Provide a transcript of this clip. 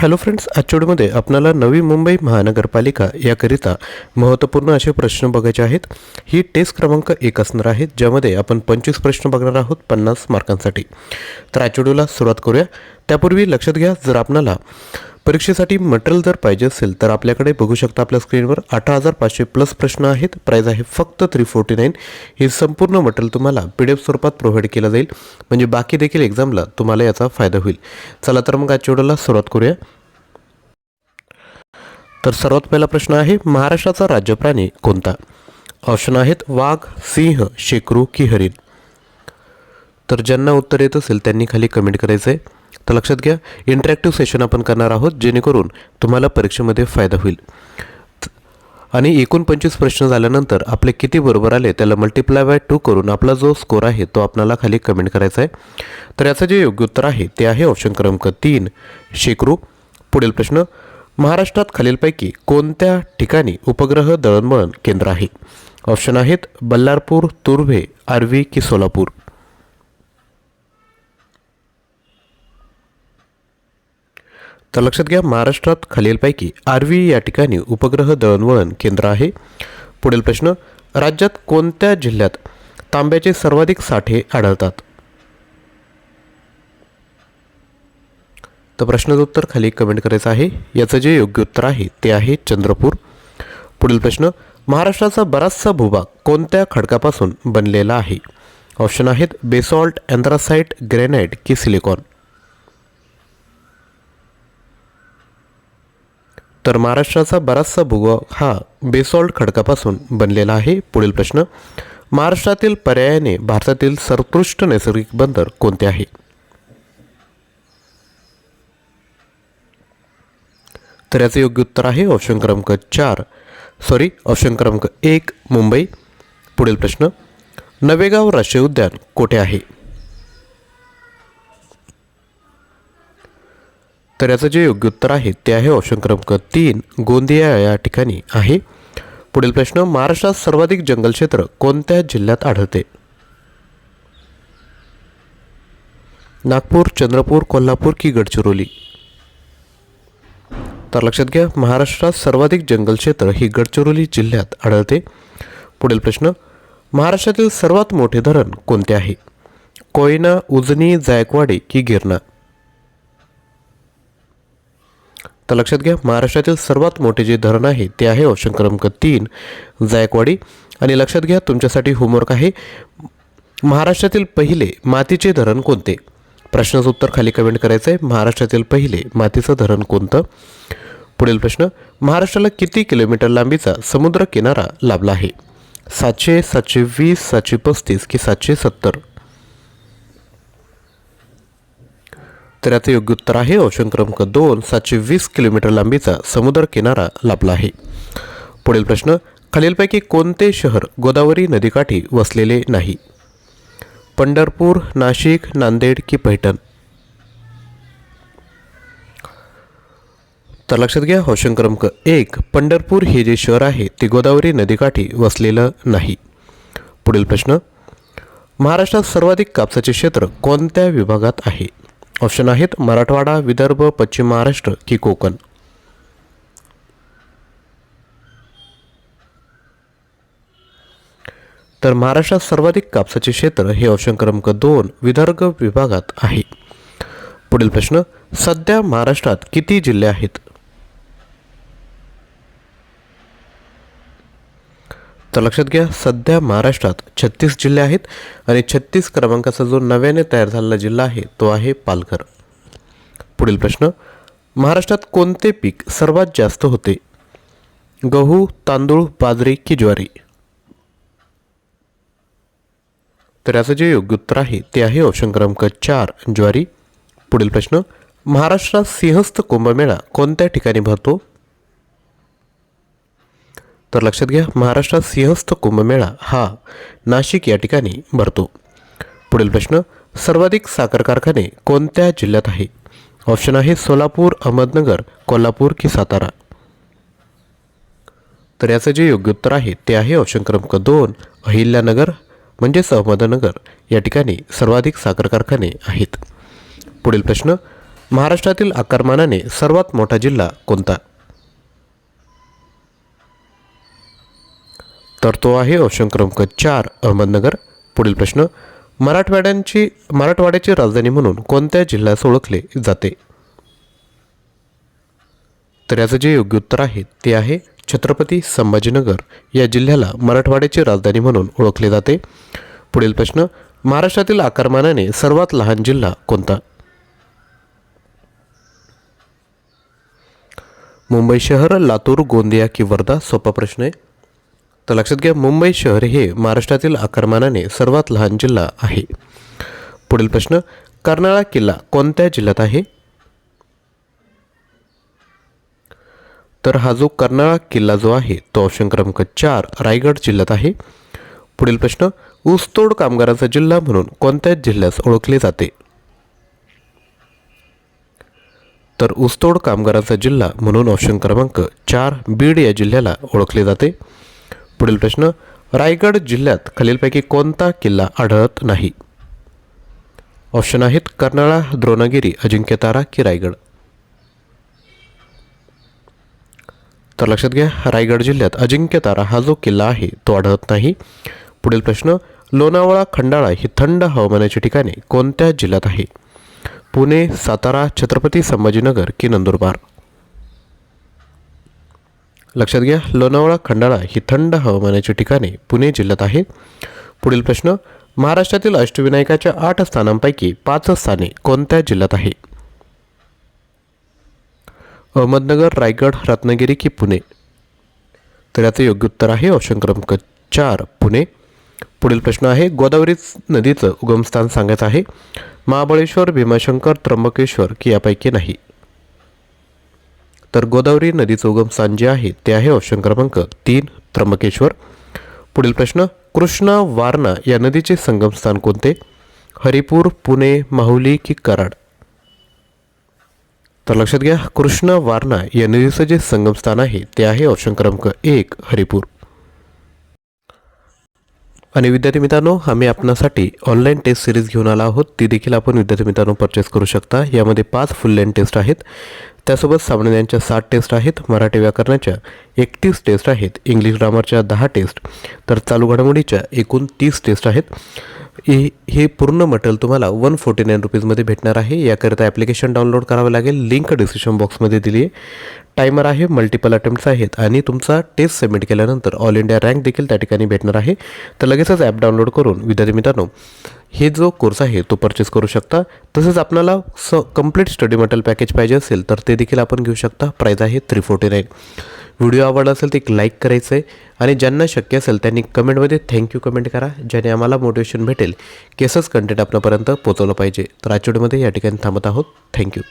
Hello friends आजच्या व्हिडिओमध्ये आपल्याला नवी मुंबई महानगरपालिका याकरिता महत्त्वपूर्ण असे प्रश्न बघायचे आहेत. ही टेस्ट क्रमांक एक असणार आहेत ज्यामध्ये आपण पंचवीस प्रश्न बघणार आहोत पन्नास मार्कांसाठी तर आजच्या व्हिडिओला सुरुवात करूया. त्यापूर्वी लक्षात घ्या जर आपल्याला परीक्षेसाठी मटेरियल जर पाहिजे असेल तर आपल्याकडे बघू शकता आपल्या स्क्रीनवर अठरा हजार पाचशे प्लस प्रश्न आहेत. प्राईज आहे फक्त थ्री फोर्टी नाईन हे संपूर्ण मटेरियल तुम्हाला पी डी एफ स्वरूपात प्रोव्हाइड केलं जाईल. म्हणजे बाकी देखील एक्झामला तुम्हाला याचा फायदा होईल. चला तर मग आजच्या व्हिडिओला सुरुवात करूया. तर सर्वात पहिला प्रश्न आहे महाराष्ट्राचा राज्य प्राणी कोणता? ऑप्शन आहेत वाघ सिंह शेकरू की हरिण तर ज्यांना उत्तर येत असेल त्यांनी खाली कमेंट करायचं आहे तर लक्षात घ्या इंटरॅक्टिव्ह सेशन आपण करणार आहोत जेणेकरून तुम्हाला परीक्षेमध्ये फायदा होईल. आणि एकूण पंचवीस प्रश्न झाल्यानंतर आपले किती बरोबर आले त्याला मल्टिप्लाय बाय टू करून आपला जो स्कोर आहे तो आपल्याला खाली कमेंट करायचा आहे. तर याचं जे योग्य उत्तर आहे ते आहे ऑप्शन क्रमांक तीन शेकरू पुढील प्रश्न महाराष्ट्रात खालीलपैकी कोणत्या ठिकाणी उपग्रह दळणवळण केंद्र आहे? ऑप्शन आहेत बल्लारपूर तुर्भे आर्वी की सोलापूर. तर लक्षात घ्या महाराष्ट्रात खालीलपैकी आर्वी या ठिकाणी उपग्रह दळणवळण केंद्र आहे. पुढील प्रश्न राज्यात कोणत्या जिल्ह्यात तांब्याचे सर्वाधिक साठे आढळतात? तर प्रश्नाचं उत्तर खाली कमेंट करायचं आहे. याचं जे योग्य उत्तर आहे ते आहे चंद्रपूर. पुढील प्रश्न महाराष्ट्राचा बराचसा भूभाग कोणत्या खडकापासून बनलेला आहे? ऑप्शन आहेत बेसॉल्ट अँथ्रासाइट ग्रेनाईट की सिलिकॉन. तर महाराष्ट्राचा बराचसा भूभाग हा बेसॉल्ट खडकापासून बनलेला आहे. पुढील प्रश्न महाराष्ट्रातील पर्यायाने भारतातील सर्वोत्कृष्ट नैसर्गिक बंदर कोणते आहे? तर याचे योग्य उत्तर आहे ऑप्शन क्रमांक चार. सॉरी ऑप्शन क्रमांक एक मुंबई. पुढील प्रश्न नवेगाव राष्ट्रीय उद्यान कोठे आहे? तर याचं जे योग्य उत्तर आहे ते आहे ऑप्शन क्रमांक तीन गोंदिया या ठिकाणी आहे. पुढील प्रश्न महाराष्ट्रात सर्वाधिक जंगल क्षेत्र कोणत्या जिल्ह्यात आढळते? नागपूर चंद्रपूर कोल्हापूर की गडचिरोली? तर लक्षात घ्या महाराष्ट्रात सर्वाधिक जंगल क्षेत्र ही गडचिरोली जिल्ह्यात आढळते. पुढील प्रश्न महाराष्ट्रातील सर्वात मोठे धरण कोणते आहे? कोयना उजनी जायकवाडी की गिरणा? तर लक्षात घ्या महाराष्ट्रातील सर्वात मोठे जे धरण आहे ते आहे ऑप्शन क्रमांक तीन जायकवाडी. आणि लक्षात घ्या तुमच्यासाठी होमवर्क आहे. महाराष्ट्रातील पहिले मातीचे धरण कोणते? प्रश्नाचं उत्तर खाली कमेंट करायचं आहे महाराष्ट्रातील पहिले मातीचं धरण कोणतं? पुढील प्रश्न महाराष्ट्राला किती किलोमीटर लांबीचा समुद्र किनारा लाभला आहे? सातशे सातशे वीस सातशे पस्तीस की सातशे सत्तर? तर याचं योग्य उत्तर आहे ऑप्शन क्रमांक दोन सातशे वीस किलोमीटर लांबीचा समुद्र किनारा लाभला आहे. पुढील प्रश्न खालीलपैकी कोणते शहर गोदावरी नदीकाठी वसलेले नाही? पंढरपूर नाशिक नांदेड की पैठण? तर लक्षात घ्या ऑप्शन क्रमांक एक पंढरपूर हे जे शहर आहे ते गोदावरी नदीकाठी वसलेलं नाही. पुढील प्रश्न महाराष्ट्रात सर्वाधिक कापसाचे क्षेत्र कोणत्या विभागात आहे? ऑप्शन आहेत मराठवाडा विदर्भ पश्चिम महाराष्ट्र की कोकण. तर महाराष्ट्रात सर्वाधिक कापसाचे क्षेत्र हे ऑप्शन क्रमांक दोन विदर्भ विभागात आहे. पुढील प्रश्न सध्या महाराष्ट्रात किती जिल्हे आहेत? तर लक्षात घ्या सध्या महाराष्ट्रात छत्तीस जिल्हे आहेत आणि छत्तीस क्रमांकाचा जो नव्याने तयार झालेला जिल्हा आहे तो आहे पालघर. पुढील प्रश्न महाराष्ट्रात कोणते पीक सर्वात जास्त होते? गहू तांदूळ बाजरी की ज्वारी? तर याचं जे योग्य उत्तर आहे ते आहे ऑप्शन क्रमांक चार ज्वारी. पुढील प्रश्न महाराष्ट्रात सिंहस्थ कुंभमेळा कोणत्या ठिकाणी भरतो? तर लक्षात घ्या महाराष्ट्रात सिंहस्थ कुंभमेळा हा नाशिक या ठिकाणी भरतो. पुढील प्रश्न सर्वाधिक साखर कारखाने कोणत्या जिल्ह्यात आहे? ऑप्शन आहे सोलापूर अहमदनगर कोल्हापूर की सातारा. तर याचं जे योग्य उत्तर आहे ते आहे ऑप्शन क्रमांक दोन अहिल्यानगर म्हणजेच अहमदनगर या ठिकाणी सर्वाधिक साखर कारखाने आहेत. पुढील प्रश्न महाराष्ट्रातील आकारमानाने सर्वात मोठा जिल्हा कोणता? तर तो आहे ऑप्शन क्रमांक चार अहमदनगर. पुढील प्रश्न मराठवाड्यांची मराठवाड्याची राजधानी म्हणून कोणत्या जिल्ह्यास ओळखले जाते? तर याचं जे योग्य उत्तर आहे ते आहे छत्रपती संभाजीनगर. या जिल्ह्याला मराठवाड्याची राजधानी म्हणून ओळखले जाते. पुढील प्रश्न महाराष्ट्रातील आकारमानाने सर्वात लहान जिल्हा कोणता? मुंबई शहर लातूर गोंदिया की वर्धा? सोपा प्रश्न आहे. तर लक्षात घ्या मुंबई शहर हे महाराष्ट्रातील आकारमानाने सर्वात लहान जिल्हा आहे. पुढील प्रश्न कर्नाळा किल्ला कोणत्या जिल्ह्यात आहे? तर हा जो कर्नाळा किल्ला जो आहे तो ऑप्शन क्रमांक चार रायगड जिल्ह्यात आहे. पुढील प्रश्न ऊसतोड कामगारांचा जिल्हा म्हणून कोणत्या जिल्ह्यास ओळखले जाते? तर ऊसतोड कामगारांचा जिल्हा म्हणून ऑप्शन क्रमांक चार बीड या जिल्ह्याला ओळखले जाते. पुढील प्रश्न रायगड जिल्ह्यात खालीलपैकी कोणता किल्ला आढळत नाही? ऑप्शन आहेत कर्नाळा द्रोणगिरी अजिंक्यतारा की रायगड. तर लक्षात घ्या रायगड जिल्ह्यात अजिंक्यतारा हा जो किल्ला आहे तो आढळत नाही. पुढील प्रश्न लोणावळा खंडाळा ही थंड हवामानाची ठिकाणे कोणत्या जिल्ह्यात आहे? पुणे सातारा छत्रपती संभाजीनगर की नंदुरबार? लक्षात घ्या लोणावळा खंडाळा ही थंड हवामानाची ठिकाणे पुणे जिल्ह्यात आहे पुढील प्रश्न महाराष्ट्रातील अष्टविनायकाच्या आठ स्थानांपैकी पाच स्थाने कोणत्या जिल्ह्यात आहे? अहमदनगर रायगड रत्नागिरी की पुणे. तर याचं योग्य उत्तर आहे ऑप्शन क्रमांक चार पुणे. पुढील प्रश्न आहे गोदावरी नदीचं उगमस्थान सांगायचं आहे. महाबळेश्वर भीमाशंकर त्र्यंबकेश्वर की यापैकी नाही. तर गोदावरी नदीचं उगमस्थान जे आहे. ते आहे ऑप्शन क्रमांक तीन त्र्यंबकेश्वर. पुढील प्रश्न कृष्णा वारणा या नदीचे संगमस्थान कोणते? हरिपूर पुणे माहुली की कराड? तर लक्षात घ्या कृष्ण वारणा या नदीचं जे संगमस्थान आहे ते आहे ऑप्शन क्रमांक एक हरिपूर. आणि विद्यार्थी मित्रांनो आम्ही आपणासाठी ऑनलाईन टेस्ट सिरीज घेऊन आला आहोत. ती देखील आपण विद्यार्थी मित्रांनो परचेस करू शकता. यामध्ये पाच फुल लेन टेस्ट आहेत. त्यासोबत सामान्यांच्या सात टेस्ट आहेत मराठी व्याकरणाच्या एकतीस टेस्ट आहेत इंग्लिश ग्रामरच्या दहा टेस्ट. तर चालू घडामोडीच्या एकूण तीस टेस्ट आहेत. हे हे पूर्ण मटेरियल तुम्हाला वन फोर्टी नाईन रुपीजमध्ये भेटणार आहे. याकरिता ॲप्लिकेशन डाउनलोड करावं लागेल. लिंक डिस्क्रिप्शन बॉक्समध्ये दिली आहे. टायमर आहे मल्टिपल अटेम्प्ट्स आहेत आणि तुमचा टेस्ट सबमिट केल्यानंतर ऑल इंडिया रँक देखील त्या ठिकाणी भेटणार आहे. तर लगेचच ॲप डाउनलोड करून विद्यार्थी मित्रांनो हे जो कोर्स आहे तो परचेस करू शकता. तसेच आपल्याला स कंप्लीट स्टडी मटेरियल पॅकेज पाहिजे असेल तर ते देखील आपण घेऊ शकता. प्राईज आहे थ्री फोर्टी नाईन व्हिडिओ आवडला असेल तर एक लाईक करायचं आहे आणि ज्यांना शक्य असेल त्यांनी कमेंटमध्ये थँक्यू कमेंट करा ज्याने आम्हाला मोटिवेशन भेटेल की असंच कंटेंट आपल्यापर्यंत पोचवलं पाहिजे. तर आजच्या व्हिडिओमध्ये या ठिकाणी थांबत आहोत. थँक्यू